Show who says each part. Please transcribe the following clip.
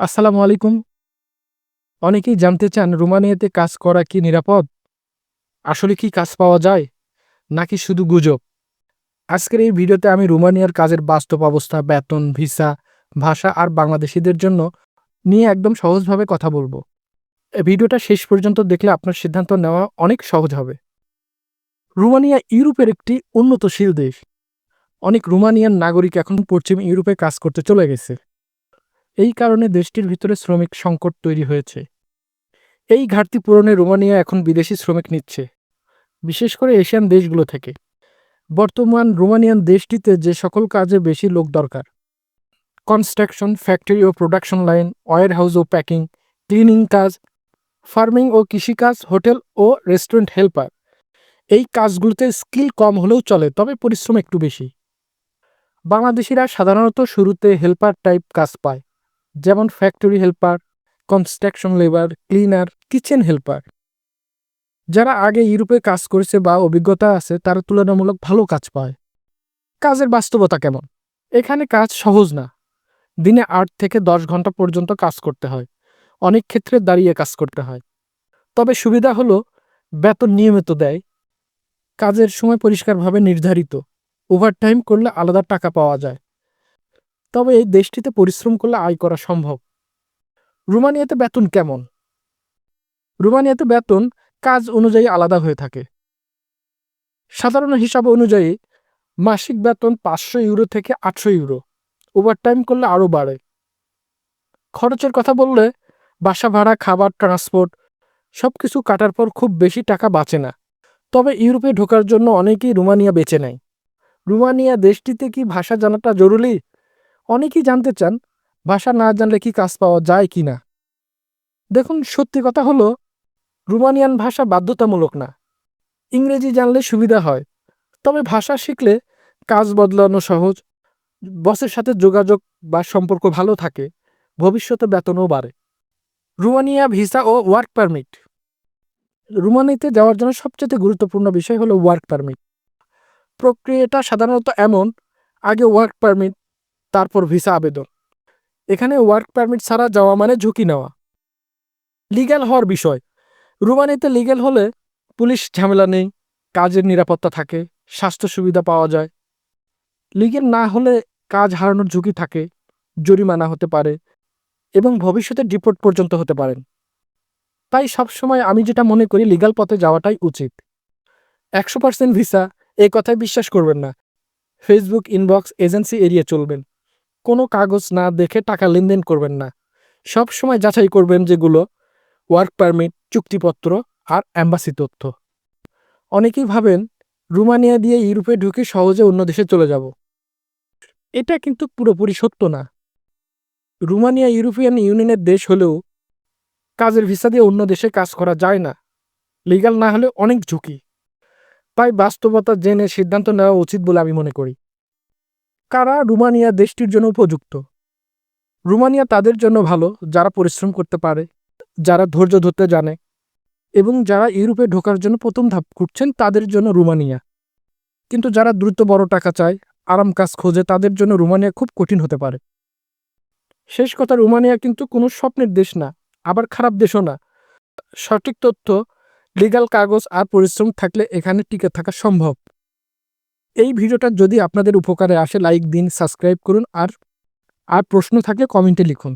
Speaker 1: আসসালামু আলাইকুম। অনেকেই জানতে চান, রোমানিয়াতে কাজ করা কি নিরাপদ? আসলে কি কাজ পাওয়া যায়? নাকি শুধু গুজব? আজকের এই ভিডিওতে আমি রোমানিয়ার কাজের বাস্তব অবস্থা, বেতন, ভিসা, ভাষা আর বাংলাদেশিদের জন্য নিয়ে একদম সহজভাবে কথা বলব। ভিডিওটা শেষ পর্যন্ত দেখলে আপনার সিদ্ধান্ত নেওয়া অনেক সহজ হবে। রোমানিয়া ইউরোপের একটি উন্নতশীল দেশ। অনেক রোমানিয়ান নাগরিক এখন পশ্চিম ইউরোপে কাজ করতে চলে গেছে। এই কারণে দেশটির ভিতরে শ্রমিক সংকট তৈরি হয়েছে। এই ঘাটতি পূরণে রোমানিয়া এখন বিদেশি শ্রমিক নিচ্ছে, বিশেষ করে এশিয়ান দেশগুলো থেকে। বর্তমান রোমানিয়ান দেশটিতে যে সকল কাজে বেশি লোক দরকার কনস্ট্রাকশন ফ্যাক্টরি ও প্রোডাকশন লাইন ওয়ার হাউস ও প্যাকিং ক্লিনিং কাজ ফার্মিং ও কৃষিকাজ, হোটেল ও রেস্টুরেন্ট হেল্পার এই কাজগুলোতে স্কিল কম হলেও চলে, তবে পরিশ্রম একটু বেশি। বাংলাদেশিরা সাধারণত শুরুতে হেল্পার টাইপ কাজ পায়। যেমন factory helper construction labour cleaner kitchen helper যারা আগে ইউরোপে কাজ করেছে বা অভিজ্ঞতা আছে, তারা তুলনামূলক ভালো কাজ পায়। কাজের বাস্তবতা কেমন? এখানে কাজ সহজ না। দিনে আট থেকে দশ ঘণ্টা পর্যন্ত কাজ করতে হয়। অনেক ক্ষেত্রে দাঁড়িয়ে কাজ করতে হয়। তবে সুবিধা হলো, বেতন নিয়মিত দেয়। কাজের সময় পরিষ্কারভাবে নির্ধারিত। ওভারটাইম করলে আলাদা টাকা পাওয়া যায়। তবে এই দেশটিতে পরিশ্রম করলে আয় করা সম্ভব। রোমানিয়াতে বেতন কেমন? রোমানিয়াতে বেতন কাজ অনুযায়ী আলাদা হয়ে থাকে। সাধারণ হিসাব অনুযায়ী মাসিক বেতন পাঁচশো ইউরো থেকে আটশো ইউরো, ওভারটাইম করলে আরও বাড়ে। খরচের কথা বললে বাসা ভাড়া, খাবার, ট্রান্সপোর্ট সব কিছু কাটার পর খুব বেশি টাকা বাঁচে না। তবে ইউরোপে ঢোকার জন্য অনেকেই রোমানিয়া বেছে নেয়। রোমানিয়া দেশটিতে কি ভাষা জানাটা জরুরি? অনেকেই জানতে চান, ভাষা না জানলে কি কাজ পাওয়া যায় কি না। দেখুন, সত্যি কথা হলো, রোমানিয়ান ভাষা বাধ্যতামূলক না। ইংরেজি জানলে সুবিধা হয়, তবে ভাষা শিখলে কাজ বদলানো সহজ, বসের সাথে যোগাযোগ বা সম্পর্ক ভালো থাকে, ভবিষ্যতে বেতনও বাড়ে। রুমানিয়া ভিসা ও ওয়ার্ক পারমিট। রুমানিতে যাওয়ার জন্য সবচেয়ে গুরুত্বপূর্ণ বিষয় হলো ওয়ার্ক পারমিট। প্রক্রিয়াটা সাধারণত এমন, আগে ওয়ার্ক পারমিট তারপর ভিসা আবেদন। এখানে ওয়ার্ক পারমিট ছাড়া যাওয়া মানে ঝুঁকি নেওয়া। লিগ্যাল হওয়ার বিষয়। রুমানিতে লিগ্যাল হলে পুলিশ ঝামেলা নেই, কাজের নিরাপত্তা থাকে, স্বাস্থ্য সুবিধা পাওয়া যায়। লিগেল না হলে কাজ হারানোর ঝুঁকি থাকে, জরিমানা হতে পারে এবং ভবিষ্যতে ডিপোর্ট পর্যন্ত হতে পারেন তাই সবসময় আমি যেটা মনে করি লিগাল পথে যাওয়াটাই উচিত। একশো পার্সেন্ট ভিসা এই কথায় বিশ্বাস করবেন না। ফেসবুক, ইনবক্স, এজেন্সি এড়িয়ে চলবেন। কোনো কাগজ না দেখে টাকা লেনদেন করবেন না। সব সময় যাচাই করবেন যেগুলো ওয়ার্ক পারমিট চুক্তিপত্র আর অ্যাম্বাসি তথ্য। অনেকেই ভাবেন, রুমানিয়া দিয়ে ইউরোপে ঢুকে সহজে অন্য দেশে চলে যাব। এটা কিন্তু পুরোপুরি সত্য না। রুমানিয়া ইউরোপিয়ান ইউনিয়নের দেশ হলেও কাজের ভিসা দিয়ে অন্য দেশে কাজ করা যায় না। লিগাল না হলে অনেক ঝুঁকি। তাই বাস্তবতা জেনে সিদ্ধান্ত নেওয়া উচিত বলে আমি মনে করি। কারা রুমানিয়া দেশটির জন্য উপযুক্ত? রুমানিয়া তাদের জন্য ভালো, যারা পরিশ্রম করতে পারে, যারা ধৈর্য ধরতে জানে, এবং যারা ইউরোপে ঢোকার জন্য প্রথম ধাপ খুঁজছেন তাদের জন্য রুমানিয়া। কিন্তু যারা দ্রুত বড় টাকা চায়, আরাম কাজ খোঁজে, তাদের জন্য রুমানিয়া খুব কঠিন হতে পারে। শেষ কথা, রুমানিয়া কিন্তু কোনো স্বপ্নের দেশ না, আবার খারাপ দেশও না। সঠিক তথ্য লিগাল কাগজ আর পরিশ্রম থাকলে এখানে টিকে থাকা সম্ভব। এই ভিডিওটা যদি আপনাদের উপকারে আসে লাইক দিন সাবস্ক্রাইব করুন আর আর প্রশ্ন থাকলে কমেন্টে লিখুন।